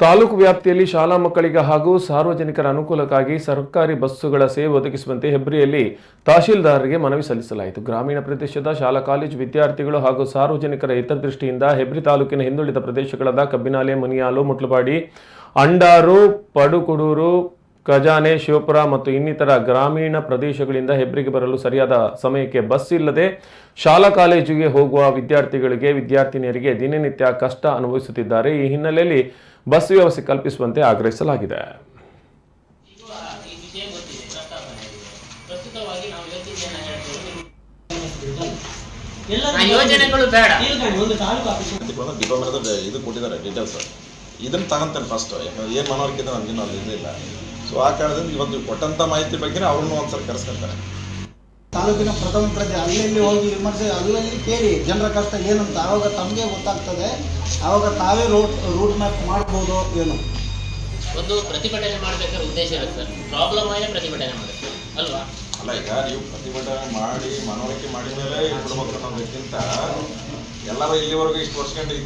ತಾಲೂಕು ವ್ಯಾಪ್ತಿಯಲ್ಲಿ ಶಾಲಾ ಮಕ್ಕಳಿಗೆ ಹಾಗೂ ಸಾರ್ವಜನಿಕರ ಅನುಕೂಲಕ್ಕಾಗಿ ಸರ್ಕಾರಿ ಬಸ್ಸುಗಳ ಸೇವೆ ಒದಗಿಸುವಂತೆ ಹೆಬ್ರಿಯಲ್ಲಿ ತಹಶೀಲ್ದಾರರಿಗೆ ಮನವಿ ಸಲ್ಲಿಸಲಾಯಿತು. ಗ್ರಾಮೀಣ ಪ್ರದೇಶದ ಶಾಲಾ ಕಾಲೇಜು ವಿದ್ಯಾರ್ಥಿಗಳು ಹಾಗೂ ಸಾರ್ವಜನಿಕರ ಹಿತದೃಷ್ಟಿಯಿಂದ ಹೆಬ್ರಿ ತಾಲೂಕಿನ ಹಿಂದುಳಿದ ಪ್ರದೇಶಗಳಾದ ಕಬ್ಬಿನಾಲೆ, ಮುನಿಯಾಲು ಮುಟ್ಲುಬಾಡಿ ಅಂಡಾರು, ಪಡುಕುಡೂರು, ಖಜಾನೆ, ಶಿವಪುರ ಮತ್ತು ಇನ್ನಿತರ ಗ್ರಾಮೀಣ ಪ್ರದೇಶಗಳಿಂದ ಹೆಬ್ರಿಗೆ ಬರಲು ಸರಿಯಾದ ಸಮಯಕ್ಕೆ ಬಸ್ ಇಲ್ಲದೆ ಶಾಲಾ ಕಾಲೇಜಿಗೆ ಹೋಗುವ ವಿದ್ಯಾರ್ಥಿಗಳಿಗೆ ವಿದ್ಯಾರ್ಥಿನಿಯರಿಗೆ ದಿನನಿತ್ಯ ಕಷ್ಟ ಅನುಭವಿಸುತ್ತಿದ್ದಾರೆ. ಈ ಹಿನ್ನೆಲೆಯಲ್ಲಿ ಬಸ್ ವ್ಯವಸ್ಥೆ ಕಲ್ಪಿಸುವಂತೆ ಆಗ್ರಹಿಸಲಾಗಿದೆ. ಈ ವಿಷಯ ಗೊತ್ತಿದೆ ಪ್ರಸ್ತುತವಾಗಿ ನಾವು ಯೋಚಿಸಿದ್ದೇನೆ ಹೇಳ್ತೀವಿ ಎಲ್ಲ ಯೋಜನೆಗಳು ಬೇಡ. ಇದು ಕೊಟ್ಟಿದ್ದಾರೆ ಡೀಟೇಲ್ಸ್ ಇದನ್ನ ತಗೊಂತೇನೆ ಫಸ್ಟ್ ಯಾಕಂದ್ರೆ ಏನು ಮನವರಿಕೆ ಇದೆ ನನಗಿನ್ನೂ ಅಲ್ಲಿ ಇದಿಲ್ಲ ಸೊ ಆ ಕಾರಣದಿಂದ ಇವತ್ತು ಕೊಟ್ಟಂತ ಮಾಹಿತಿ ಬಗ್ಗೆ ಅವ್ರನ್ನೂ ಒಂದ್ಸಲ ಕರೆಸ್ಕೊಂತಾರೆ ತಾಲೂಕಿನ ಪ್ರಥಮ ಪ್ರಜೆ ಅಲ್ಲಲ್ಲಿ ಹೋಗಿ ವಿಮರ್ಶೆ ಅಲ್ಲಲ್ಲಿ ಕೇಳಿ ಜನರ ಕಷ್ಟ ಏನಂತ ಆವಾಗ ತಮಗೆ ಗೊತ್ತಾಗ್ತದೆ. ಆವಾಗ ತಾವೇ ರೂಟ್ ರೂಟ್ ಮ್ಯಾಪ್ ಮಾಡ್ಬೋದು ಏನು? ಒಂದು ಪ್ರತಿಭಟನೆ ಮಾಡಬೇಕಾದ್ರೆ ಉದ್ದೇಶ ಇರುತ್ತೆ ಸರ್. ಪ್ರಾಬ್ಲಮ್ ಆಗಿ ಪ್ರತಿಭಟನೆ ಮಾಡಬೇಕು. ಅಲ್ವಾ? ಅಲ್ಲ ಈಗ ನೀವು ಪ್ರತಿಭಟನೆ ಮಾಡಿ ಮನವರಿಕೆ ಮಾಡಿದ ಮೇಲೆ ಬಿಡ್ಬೇಕು ಅನ್ನೋದಕ್ಕಿಂತ ಎಲ್ಲರೂ ಇಲ್ಲಿವರೆಗೂ ಇಷ್ಟು ವರ್ಷಕೊಂಡು